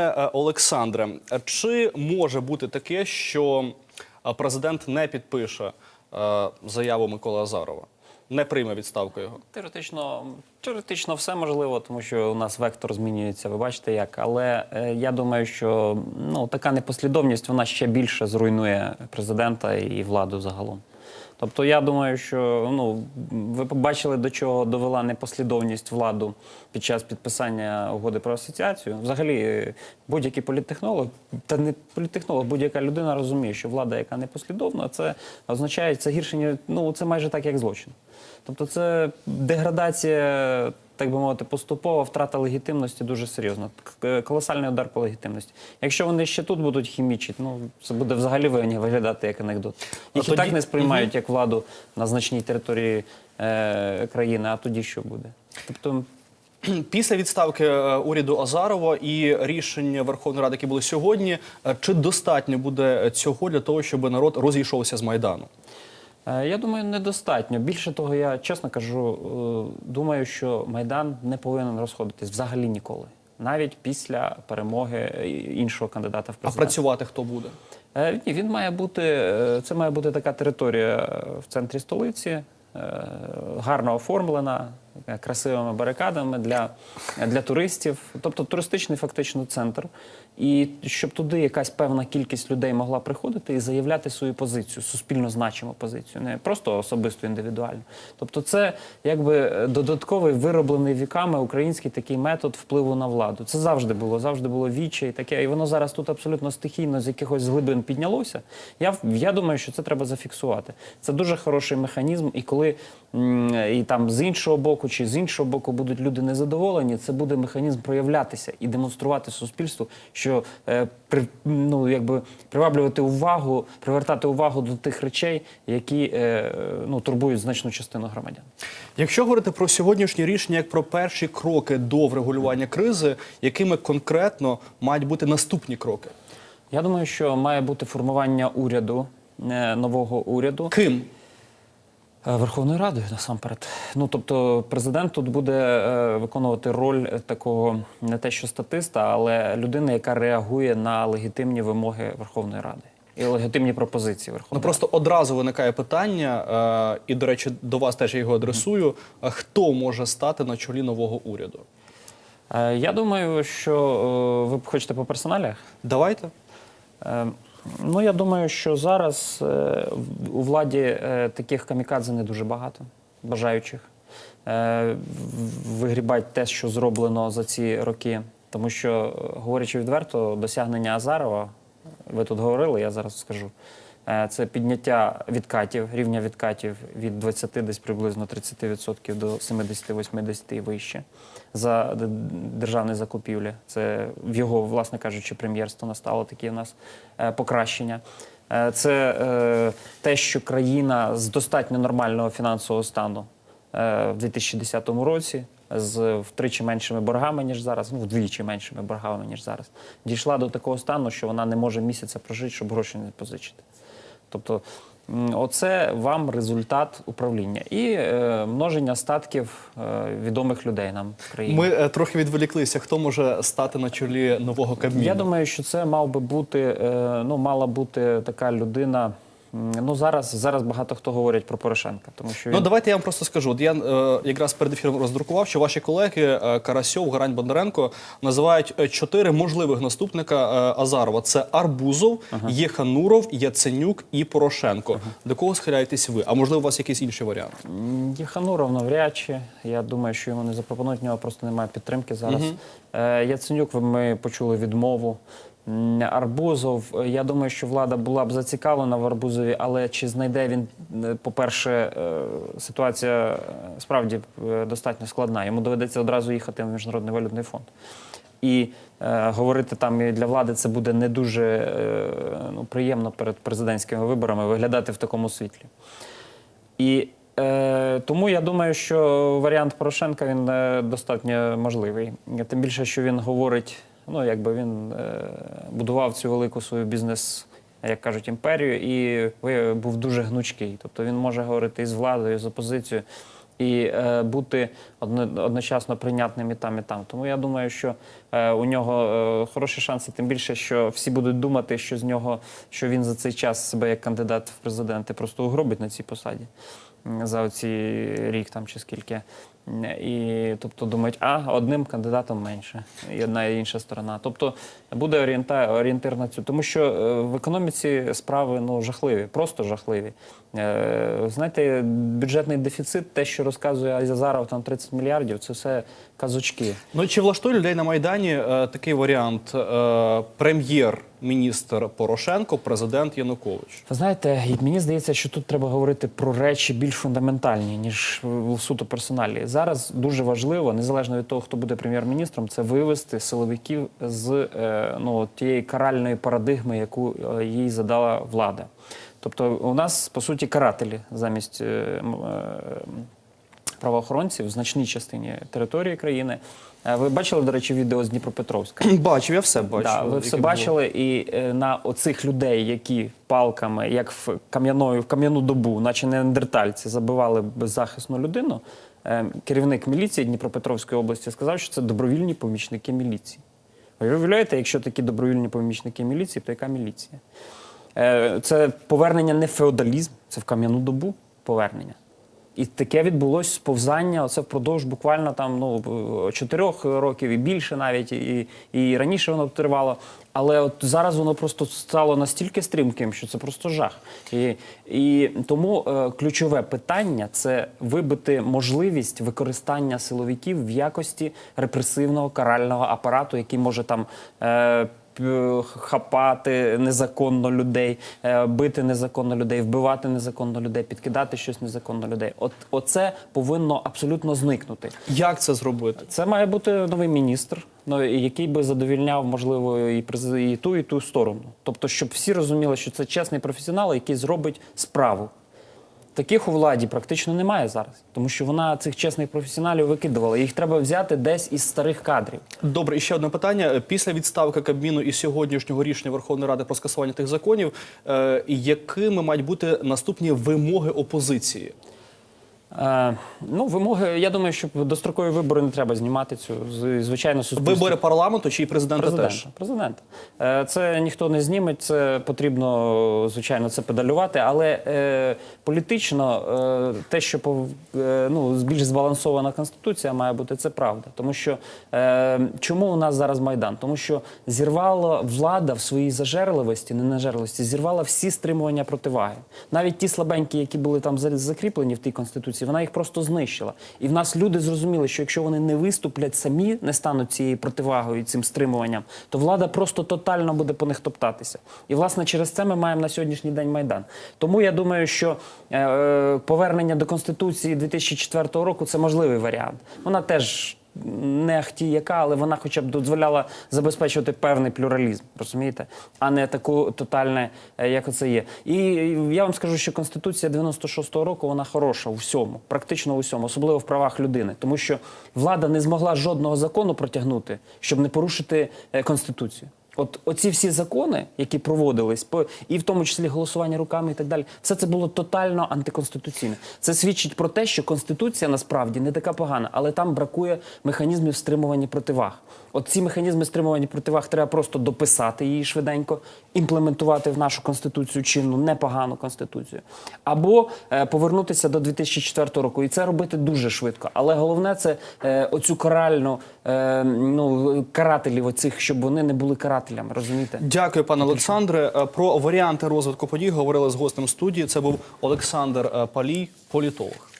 Е, Олександре, чи може бути таке, що е, президент не підпише е, заяву Миколи Азарова, не прийме відставку його? Теоретично, теоретично все можливо, тому що у нас вектор змінюється. Ви бачите як. Але е, я думаю, що ну така непослідовність вона ще більше зруйнує президента і владу загалом. Тобто, я думаю, що ну ви побачили, до чого довела непослідовність владу під час підписання угоди про асоціацію. Взагалі, будь-який політтехнолог, та не політтехнолог, будь-яка людина розуміє, що влада, яка непослідовна, це означає це гірше, ну це майже так, як злочин. Тобто, це деградація, так би мовити, поступова втрата легітимності дуже серйозна. Е, Колосальний удар по легітимності. Якщо вони ще тут будуть хімічити, ну це буде взагалі виглядати як анекдот. Їх А і так не сприймають як владу на значній території е, країни, а тоді що буде? Тобто, Після відставки е, уряду Азарова і рішення Верховної Ради, які були сьогодні, е, чи достатньо буде цього для того, щоб народ розійшовся з майдану? Е, Я думаю, недостатньо. Більше того, я чесно кажу, е, думаю, що Майдан не повинен розходитись взагалі ніколи, навіть після перемоги е, іншого кандидата в А працювати хто буде? Ні, він має бути. Це має бути така територія в центрі столиці, гарно оформлена, красивими барикадами для, для туристів. Тобто туристичний фактично центр. І щоб туди якась певна кількість людей могла приходити і заявляти свою позицію, суспільно значиму позицію, не просто особисто індивідуально. Тобто, це якби е, додатковий вироблений віками український такий метод впливу на владу. Це завжди було, завжди було віче і таке. І воно зараз тут абсолютно стихійно з якихось глибин піднялося. Я, я думаю, що це треба зафіксувати. Це дуже хороший механізм. І коли і там з іншого боку чи з іншого боку будуть люди незадоволені, це буде механізм проявлятися і демонструвати суспільству, що е, при, ну, якби приваблювати увагу, привертати увагу до тих речей, які е, ну, турбують значну частину громадян. Якщо говорити про сьогоднішнє рішення як про перші кроки до врегулювання кризи, якими конкретно мають бути наступні кроки? Я думаю, що має бути формування уряду, е, нового уряду. Ким? Е, Верховною Радою насамперед. Ну тобто, президент тут буде е, виконувати роль такого не те, що статиста, але людини, яка реагує на легітимні вимоги Верховної Ради і легітимні пропозиції Ну Верховної просто одразу виникає питання, е, і до речі, до вас теж я його адресую. Хто може стати на чолі нового уряду? Я думаю, що ви хочете по персоналях. Давайте. Ну, я думаю, що зараз е, у владі е, таких камікадзе не дуже багато бажаючих е, вигрібати те, що зроблено за ці роки. Тому що, говорячи відверто, досягнення Азарова, ви тут говорили, я зараз скажу. Е, Це підняття відкатів, рівня відкатів від 20 десь приблизно 30% до 70-80 і вище за державні закупівлі. Це в його, власне кажучи, прем'єрство настало такі у нас е, покращення. Е, Це те, що країна з достатньо нормального фінансового стану в 2010 році з втричі меншими боргами, ніж зараз, ну вдвічі меншими боргами, ніж зараз, дійшла до такого стану, що вона не може місяця прожити, щоб гроші не позичити. Тобто, оце вам результат управління і е, множення статків е, відомих людей нам в країні. Ми е, трохи відволіклися. Хто може стати на чолі нового Кабміну? Я думаю, що це мав би бути, е, ну, мала бути така людина. Ну зараз зараз багато хто говорять про Порошенка, тому що він Ну давайте я вам просто скажу. От я е, якраз перед ефіром роздрукував, що ваші колеги е, Карасьов, Гарань Бондаренко називають е, чотири можливих наступника е, Азарова: це Арбузов, Єхануров, Яценюк і Порошенко. До кого схиляєтесь ви? А можливо, у вас якийсь інший варіант? Єхануров навряд чи. Я думаю, що йому не запропонують, в нього просто немає підтримки зараз. Е, Яценюк, ми почули відмову. Арбузов, я думаю, що влада була б зацікавлена в Арбузові, але чи знайде він, е, по-перше, е, ситуація е, справді достатньо складна. Йому доведеться одразу їхати в Міжнародний валютний фонд. І е, говорити там і для влади це буде не дуже е, ну, приємно перед президентськими виборами виглядати в такому світлі. І е, тому я думаю, що варіант Порошенка він достатньо можливий. Тим більше, що він говорить, ну якби він е, будував цю велику свою бізнес, як кажуть, імперію, і був дуже гнучкий. Тобто він може говорити і з владою, і з опозицією. і е, бути одночасно прийнятним і там, і там. Тому я думаю, що е, у нього е, хороші шанси, тим більше, що всі будуть думати, що з нього, що він за цей час себе як кандидат в президенти просто угробить на цій посаді за оці рік там чи скільки. І тобто думають, а одним кандидатом менше, і одна і інша сторона. Тобто буде орієнта, орієнтир на цю. Тому що е, в економіці справи ну, жахливі, просто жахливі. Е, Знаєте, бюджетний дефіцит, те, що розказує Азазаров, там 30 мільярдів, це все казочки. Ну чи влаштує людей на майдані е, такий варіант: е, прем'єр-міністр Порошенко, президент Янукович? Знаєте, мені здається, що тут треба говорити про речі більш фундаментальні, ніж в суто персоналі. Зараз дуже важливо, незалежно від того, хто буде прем'єр-міністром, це вивести силовиків з е, ну, тієї каральної парадигми, яку е, їй задала влада. Тобто, у нас по суті карателі замість. е, Правоохоронців в значній частині території країни. Ви бачили, до речі, відео з Дніпропетровська? Бачив, я все бачив. Да, ви все було. бачили, і на оцих людей, які палками, як в кам'яною в кам'яну добу, наче неандертальці, забивали беззахисну людину. Е, Керівник міліції Дніпропетровської області сказав, що це добровільні помічники міліції. Ви уявляєте, якщо такі добровільні помічники міліції, то яка міліція? Е, Це повернення не феодалізм, це в кам'яну добу повернення. І таке відбулось сповзання. Оце впродовж буквально там ну чотирьох років і більше навіть, і, і раніше воно тривало. Але от зараз воно просто стало настільки стрімким, що це просто жах. І, і тому е, ключове питання це вибити можливість використання силовиків в якості репресивного карального апарату, який може там. Е, хапати незаконно людей, е, бити незаконно людей, вбивати незаконно людей, підкидати щось незаконно людей. От оце повинно абсолютно зникнути. Як це зробити? Це має бути новий міністр, ну, який би задовільняв, можливо, і, і ту, і ту сторону. Тобто, щоб всі розуміли, що це чесний професіонал, який зробить справу. Таких у владі практично немає зараз, тому що вона цих чесних професіоналів викидувала. Їх треба взяти десь із старих кадрів. Добре, і ще одне питання. Після відставки Кабміну і сьогоднішнього рішення Верховної Ради про скасування тих законів, е, якими мають бути наступні вимоги опозиції? Е, ну, вимоги, я думаю, що дострокові вибори не треба знімати цю. З- Звичайно, суспільство. Вибори парламенту чи і президента теж? Президента. Президента. Е, Це ніхто не зніме, це потрібно, звичайно, це педалювати, але е, політично е, те, що пов- е, ну, більш збалансована конституція має бути, це правда. Тому що е, чому у нас зараз Майдан? Тому що зірвала влада в своїй зажерливості, ненажерливості, зірвала всі стримування противаги. Навіть ті слабенькі, які були там за- закріплені в тій конституції, вона їх просто знищила. І в нас люди зрозуміли, що якщо вони не виступлять самі, не стануть цією противагою, цим стримуванням, то влада просто тотально буде по них топтатися. І власне через це ми маємо на сьогоднішній день майдан. Тому я думаю, що е, е, повернення до конституції 2004 року це можливий варіант. Вона теж. Не хті яка, але вона хоча б дозволяла забезпечувати певний плюралізм, розумієте, а не таку тотальне, е, як оце є. І я вам скажу, що конституція 96-го року вона хороша у всьому, практично у всьому, особливо в правах людини, тому що влада не змогла жодного закону протягнути, щоб не порушити е, конституцію. От оці всі закони, які проводились, по і в тому числі голосування руками і так далі, все це було тотально антиконституційне. Це свідчить про те, що конституція насправді не така погана, але там бракує механізмів стримування противаг. От ці механізми стримування противаг треба просто дописати її швиденько, імплементувати в нашу конституцію чинну, непогану конституцію, або е, повернутися до 2004 року. І це робити дуже швидко. Але головне це е, оцю каральну е, ну карателів, оцих, щоб вони не були карателями. Розумієте? Дякую, пане Олександре. Е, Про варіанти розвитку подій говорили з гостем студії. Це був Олександр е, Палій, політолог.